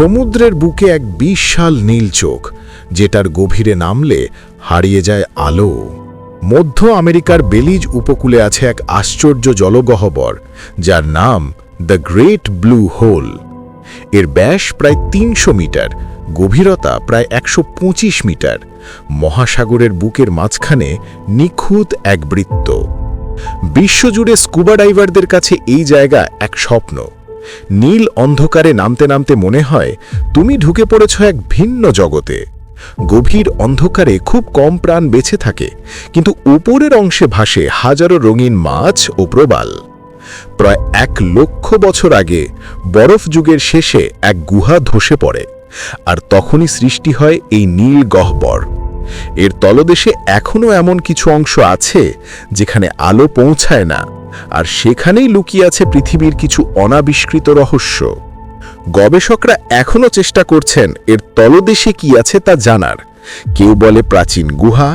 সমুদ্রের বুকে এক বিশাল নীল চোখ, যেটার গভীরে নামলে হারিয়ে যায় আলো। মধ্য আমেরিকার বেলিজ উপকূলে আছে এক আশ্চর্য জলগহ্বর, যার নাম দ্য গ্রেট ব্লু হোল। এর ব্যাস প্রায় তিনশো মিটার, গভীরতা প্রায় একশো পঁচিশ মিটার। মহাসাগরের বুকের মাঝখানে নিখুঁত এক বৃত্ত। বিশ্বজুড়ে স্কুবা ডাইভারদের কাছে এই জায়গা এক স্বপ্ন। নীল অন্ধকারে নামতে নামতে মনে হয় তুমি ঢুকে পড়েছ এক ভিন্ন জগতে। গভীর অন্ধকারে খুব কম প্রাণ বেঁচে থাকে, কিন্তু উপরের অংশে ভাসে হাজারো রঙিন মাছ ও প্রবাল। প্রায় এক লক্ষ বছর আগে বরফ যুগের শেষে এক গুহা ধসে পড়ে, আর তখনই সৃষ্টি হয় এই নীল গহ্বর। এর তলদেশে এখনও এমন কিছু অংশ আছে যেখানে আলো পৌঁছায় না, আর সেখানেই লুকিয়ে আছে পৃথিবীর কিছু অনাবিষ্কৃত রহস্য। গবেষকরা এখনও চেষ্টা করছেন এর তলদেশে কি আছে তা জানার। কেউ বলে প্রাচীন গুহা,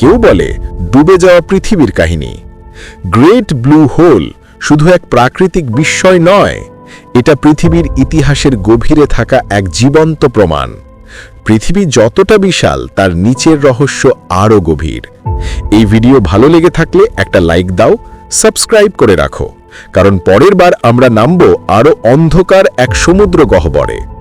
কেউ বলে ডুবে যাওয়া পৃথিবীর কাহিনী। গ্রেট ব্লু হোল শুধু এক প্রাকৃতিক বিস্ময় নয়, এটা পৃথিবীর ইতিহাসের গভীরে থাকা এক জীবন্ত প্রমাণ। পৃথিবী যতটা বিশাল, তার নিচের রহস্য আরও গভীর। এই ভিডিও ভালো লেগে থাকলে একটা লাইক দাও, সাবস্ক্রাইব করে রাখো। কারণ পরের বার আমরা নামব আরও অন্ধকার এক সমুদ্র গহ্বরে।